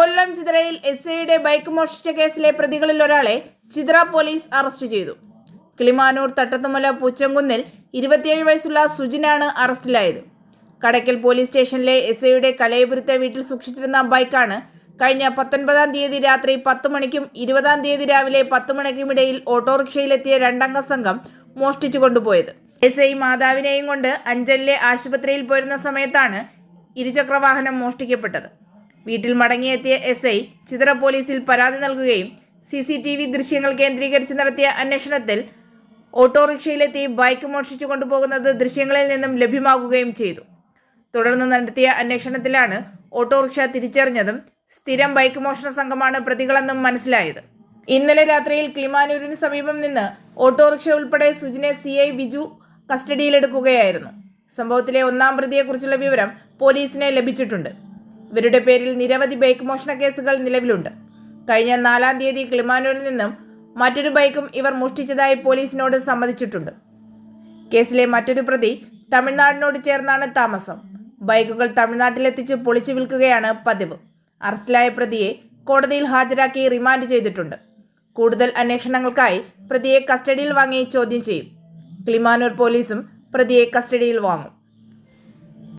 കൊല്ലം ചിതറയിൽ S ഐയുടെ bike മോഷ്ടിച്ച കേസിലെ പ്രതികളിൽ ഒരാളെ ചിത്ര പോലീസ് അറസ്റ്റ് ചെയ്തു. കിളിമാനൂർ തട്ടത്തുമല പൂച്ചങ്കുന്നിൽ ഇരുപത്തിയേഴ് വയസ്സുള്ള സുജിനാണ് അറസ്റ്റിലായത്. കടയ്ക്കൽ പോലീസ് സ്റ്റേഷനിലെ എസ് ഐയുടെ കലയപുരത്തെ വീട്ടിൽ സൂക്ഷിച്ചിരുന്ന ബൈക്കാണ് കഴിഞ്ഞ പത്തൊൻപതാം തീയതി രാത്രി പത്ത് മണിക്കും ഇരുപതാം തീയതി രാവിലെ പത്ത് മണിക്കുമിടയിൽ ഓട്ടോറിക്ഷയിലെത്തിയ രണ്ടംഗ സംഘം മോഷ്ടിച്ചു കൊണ്ടുപോയത്. എസ് ഐ മാതാവിനെയും കൊണ്ട് അഞ്ചലിലെ ആശുപത്രിയിൽ പോയിരുന്ന സമയത്താണ് ഇരുചക്രവാഹനം മോഷ്ടിക്കപ്പെട്ടത്. വീട്ടിൽ മടങ്ങിയെത്തിയ എസ് ഐ ചിതറ പോലീസിൽ പരാതി നൽകുകയും സി സി ടി വി ദൃശ്യങ്ങൾ കേന്ദ്രീകരിച്ച് നടത്തിയ അന്വേഷണത്തിൽ ഓട്ടോറിക്ഷയിലെത്തി ബൈക്ക് മോഷ്ടിച്ചു കൊണ്ടുപോകുന്നത് ദൃശ്യങ്ങളിൽ നിന്നും ലഭ്യമാകുകയും ചെയ്തു. തുടർന്ന് നടത്തിയ അന്വേഷണത്തിലാണ് ഓട്ടോറിക്ഷ തിരിച്ചറിഞ്ഞതും സ്ഥിരം ബൈക്ക് മോഷണ സംഘമാണ് പ്രതികളെന്നും മനസ്സിലായത്. ഇന്നലെ രാത്രിയിൽ കിളിമാനൂരിന് സമീപം നിന്ന് ഓട്ടോറിക്ഷ ഉൾപ്പെടെ സുജിനെ സി ഐ ബിജു കസ്റ്റഡിയിലെടുക്കുകയായിരുന്നു. സംഭവത്തിലെ ഒന്നാം പ്രതിയെക്കുറിച്ചുള്ള വിവരം പോലീസിനെ ലഭിച്ചിട്ടുണ്ട്. ഇവരുടെ പേരിൽ നിരവധി ബൈക്ക് മോഷണ കേസുകൾ നിലവിലുണ്ട്. കഴിഞ്ഞ നാലാം തീയതി കിളിമാനൂരിൽ നിന്നും മറ്റൊരു ബൈക്കും ഇവർ മോഷ്ടിച്ചതായി പോലീസിനോട് സമ്മതിച്ചിട്ടുണ്ട്. കേസിലെ മറ്റൊരു പ്രതി തമിഴ്നാടിനോട് ചേർന്നാണ് താമസം. ബൈക്കുകൾ തമിഴ്നാട്ടിലെത്തിച്ച് പൊളിച്ചു വിൽക്കുകയാണ് പതിവ്. അറസ്റ്റിലായ പ്രതിയെ കോടതിയിൽ ഹാജരാക്കി റിമാൻഡ് ചെയ്തിട്ടുണ്ട്. കൂടുതൽ അന്വേഷണങ്ങൾക്കായി പ്രതിയെ കസ്റ്റഡിയിൽ വാങ്ങി ചോദ്യം ചെയ്യും. കിളിമാനൂർ പോലീസും പ്രതിയെ കസ്റ്റഡിയിൽ വാങ്ങും.